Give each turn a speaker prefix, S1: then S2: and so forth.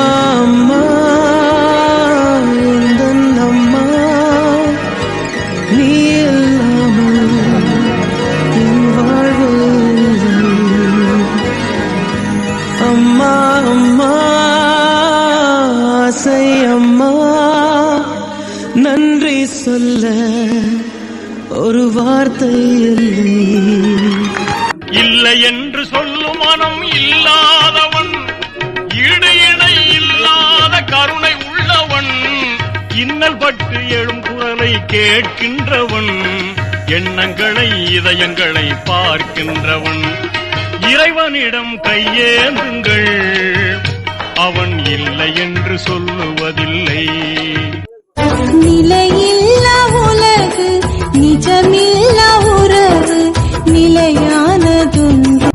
S1: அம்மா அம்மா அம்மா நீ இல்லாமல் அம்மா அம்மா ஆசை அம்மா நன்றி சொல்ல ஒரு வார்த்தை இல்லை.
S2: இல்லை என்று சொல்லும் மனம் இல்லாதவன் இன்னல் பட்டு எழும் குரலை கேட்கின்றவன். எண்ணங்களை இதயங்களை பார்க்கின்றவன். இறைவனிடம் கையேந்துங்கள். அவன் இல்லை என்று சொல்லுவதில்லை. நிலையில்லா உலகு நிஜமில்லா உறவு நிலையானதுண்டு.